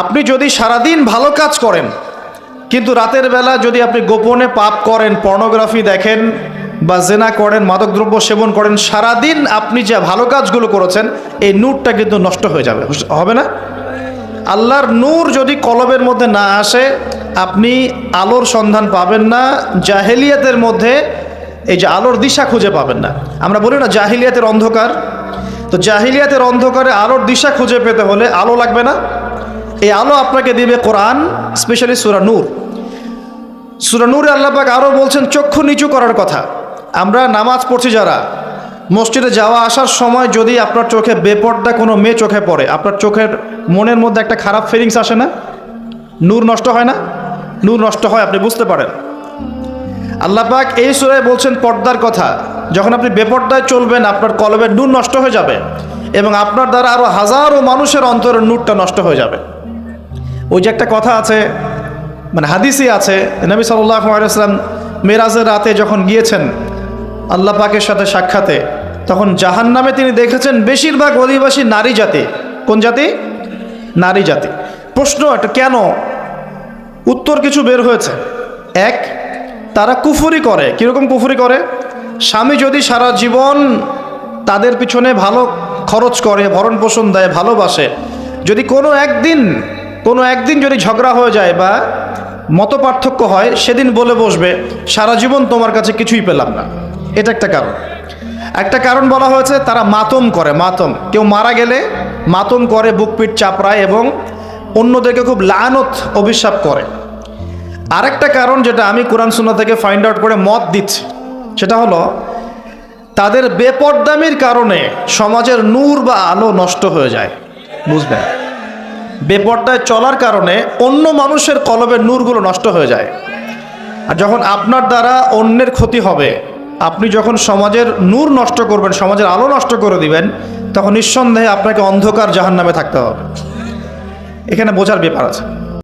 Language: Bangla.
আপনি যদি সারাদিন ভালো কাজ করেন, কিন্তু রাতের বেলা যদি আপনি গোপনে পাপ করেন পর্নোগ্রাফি দেখেন বা জেনা করেন মাদকদ্রব্য সেবন করেন, সারাদিন আপনি যে ভালো কাজগুলো করেছেন, এই নূরটা কিন্তু নষ্ট হয়ে যাবে। হবে না? আল্লাহর নূর যদি কলবের মধ্যে না আসে, আপনি আলোর সন্ধান পাবেন না, জাহেলিয়াতের মধ্যে এই যে আলোর দিশা খুঁজে পাবেন না। আমরা বলি না জাহিলিয়াতের অন্ধকার। তো জাহিলিয়াতের অন্ধকারে আলোর দিশা খুঁজে পেতে হলে আলো লাগবে না? এই আলো আপনাকে দিবে কোরআন স্পেশালি সুরা নূর। সুরা নূরে আল্লাপাক আরও বলছেন, চক্ষু নিচু করার কথা। আমরা নামাজ পড়ছি যারা, মসজিদে যাওয়া আসার সময় যদি আপনার চোখে বেপর্দা কোনো মেয়ে চোখে পড়ে, আপনার চোখের মনের মধ্যে একটা খারাপ ফিলিংস আসে না? নূর নষ্ট হয় না? নূর নষ্ট হয়, আপনি বুঝতে পারেন। আল্লাপাক এই সুরায় বলছেন, পর্দার কথা। যখন আপনি বেপর্দায় চলবেন, আপনার কলবের নূর নষ্ট হয়ে যাবে এবং আপনার দ্বারা আরও হাজারো মানুষের অন্তরের নূরটা নষ্ট হয়ে যাবে। ওই যে একটা কথা আছে মানে হাদিসই আছে, নবী সাল্লাহ আলাইসলাম মেরাজের রাতে যখন গিয়েছেন আল্লাহ পাকের সাথে সাক্ষাতে, তখন জাহান নামে তিনি দেখেছেন বেশিরভাগ অধিবাসী নারী জাতি। কোন জাতি? নারী জাতি। প্রশ্ন একটা, কেন? উত্তর কিছু বের হয়েছে। এক, তারা কুফুরি করে। কীরকম কুফুরি করে? স্বামী যদি সারা জীবন তাদের পিছনে ভালো খরচ করে ভরণ পোষণ দেয়, ভালোবাসে, যদি কোনো একদিন কোনো একদিন যদি ঝগড়া হয়ে যায় বা মত পার্থক্য হয়, সেদিন বলে বসবে, সারা জীবন তোমার কাছে কিছুই পেলাম না। এটা একটা কারণ। একটা কারণ বলা হয়েছে, তারা মাতম করে, মাতম। কেউ মারা গেলে মাতম করে বুকপিট চাপড়ায় এবং অন্যদেরকে খুব লানত অভিশাপ করে। আরেকটা কারণ যেটা আমি কোরআন সুন্না থেকে ফাইন্ড আউট করে মত দিচ্ছি, সেটা হলো, তাদের বেপরদামির কারণে সমাজের নূর বা আলো নষ্ট হয়ে যায়। বুঝবেন বেপর্দায় চলার কারণে অন্য মানুষের কলবের নূরগুলো নষ্ট হয়ে যায়। আর যখন আপনার দ্বারা অন্যের ক্ষতি হবে, আপনি যখন সমাজের নূর নষ্ট করবেন, সমাজের আলো নষ্ট করে দিবেন, তখন নিঃসন্দেহে আপনাকে অন্ধকার জাহান নামে থাকতে হবে। এখানে বোঝার ব্যাপার আছে।